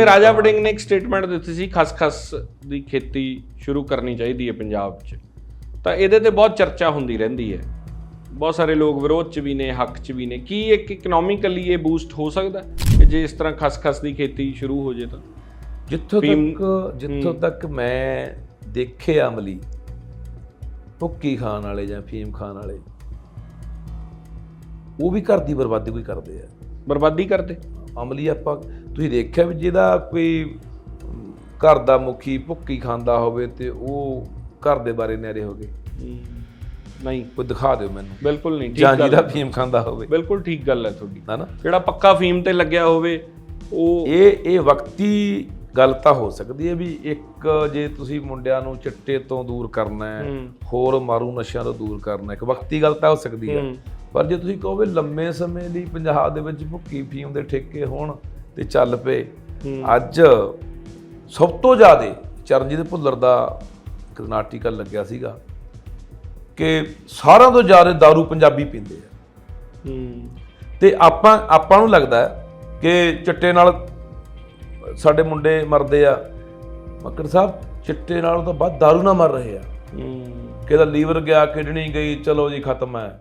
ਜਿਵੇਂ ਰਾਜਾ ਵੜਿੰਗ ਨੇ ਇੱਕ ਸਟੇਟਮੈਂਟ ਦਿੱਤੀ ਸੀ ਖਸਖਸ ਦੀ ਖੇਤੀ ਸ਼ੁਰੂ ਕਰਨੀ ਚਾਹੀਦੀ ਹੈ ਪੰਜਾਬ 'ਚ। ਤਾਂ ਇਹਦੇ ਤੇ ਬਹੁਤ ਚਰਚਾ ਹੁੰਦੀ ਰਹਿੰਦੀ ਹੈ। ਬਹੁਤ ਸਾਰੇ ਲੋਕ ਵਿਰੋਧ 'ਚ ਵੀ ਨੇ ਹੱਕ 'ਚ ਵੀ ਨੇ। ਕੀ ਇੱਕ ਇਕਨੋਮਿਕਲੀ ਇਹ ਬੂਸਟ ਹੋ ਸਕਦਾ ਜੇ ਇਸ ਤਰ੍ਹਾਂ ਖਸਖਸ ਦੀ ਖੇਤੀ ਸ਼ੁਰੂ ਹੋ ਜੇ ਤਾਂ? ਜਿੱਥੋਂ ਤੱਕ ਜਿੱਥੋਂ ਤੱਕ ਮੈਂ ਦੇਖੇ ਅਮਲੀ ਭੁੱਕੀ ਖਾਣ ਵਾਲੇ ਜਾਂ ਫੀਮ ਖਾਣ ਵਾਲੇ ਉਹ ਵੀ ਘਰ ਦੀ ਬਰਬਾਦੀ ਕੋਈ ਕਰਦੇ ਆ। ਬਰਬਾਦੀ ਕਰਦੇ? ਅਮਲੀ ਆਪਾਂ ਤੁਸੀਂ ਦੇਖਿਆ ਵੀ ਜਿਹਦਾ ਕੋਈ ਘਰ ਦਾ ਮੁਖੀ ਭੁੱਕੀ ਖਾਂਦਾ ਹੋਵੇ ਤੇ ਉਹ ਘਰ ਦੇ ਬਾਰੇ ਨਿਆਰੇ ਹੋ ਗਏ। ਨਹੀਂ। ਕੋਈ ਦਿਖਾ ਦਿਓ ਮੈਨੂੰ। ਬਿਲਕੁਲ ਨਹੀਂ ਠੀਕ ਜਾਂ ਜਿਹਦਾ ਫੀਮ ਖਾਂਦਾ ਹੋਵੇ। ਬਿਲਕੁਲ ਠੀਕ ਗੱਲ ਹੈ ਤੁਹਾਡੀ। ਹਨਾ? ਜਿਹੜਾ ਪੱਕਾ ਫੀਮ ਤੇ ਲੱਗਿਆ ਹੋਵੇ ਉਹ ਇਹ ਇਹ ਵਕਤੀ ਗੱਲ ਤਾਂ ਹੋ ਸਕਦੀ ਹੈ ਵੀ ਇੱਕ ਜੇ ਤੁਸੀਂ ਮੁੰਡਿਆਂ ਨੂੰ ਚਿੱਟੇ ਤੋਂ ਦੂਰ ਕਰਨਾ ਹੈ। ਹੋਰ ਮਾਰੂ ਨਸ਼ਿਆਂ ਤੋਂ ਦੂਰ ਕਰਨਾ ਹੈ ਇੱਕ ਵਕਤੀ ਗੱਲ ਤਾਂ ਹੋ ਸਕਦੀ ਹੂੰ। ਪਰ ਜੇ ਤੁਸੀਂ ਕਹੋਗੇ ਲੰਮੇ ਸਮੇਂ ਲਈ ਪੰਜਾਬ ਦੇ ਵਿੱਚ ਭੁੱਕੀ ਫੀਮ ਦੇ ਠੇਕੇ ਹੋਣ ਤੇ ਚੱਲ ਪਏ ਹੂੰ। ਅੱਜ ਸਭ ਤੋਂ ਜ਼ਿਆਦਾ ਚਰਨਜੀਤ ਭੁੱਲਰ ਦਾ ਇੱਕ ਆਰਟੀਕਲ ਲੱਗਿਆ ਸੀਗਾ ਕਿ ਸਾਰਿਆਂ ਤੋਂ ਜ਼ਿਆਦਾ दारू ਪੰਜਾਬੀ ਪੀਂਦੇ ਆ ਹੂੰ ਤੇ ਆਪਾਂ ਆਪਾਂ ਨੂੰ ਲੱਗਦਾ ਹੈ ਕਿ ਚਿੱਟੇ ਨਾਲ ਸਾਡੇ ਮੁੰਡੇ ਮਰਦੇ ਆ ਮੱਕੜ ਸਾਹਿਬ ਚਿੱਟੇ ਨਾਲੋਂ ਤਾਂ ਵੱਧ दारू ਨਾਲ ਮਰ ਰਹੇ ਆ ਹੂੰ ਕਿਹਦਾ ਲੀਵਰ ਗਿਆ ਕਿਡਨੀ ਗਈ ਚਲੋ ਜੀ ਖਤਮ ਹੈ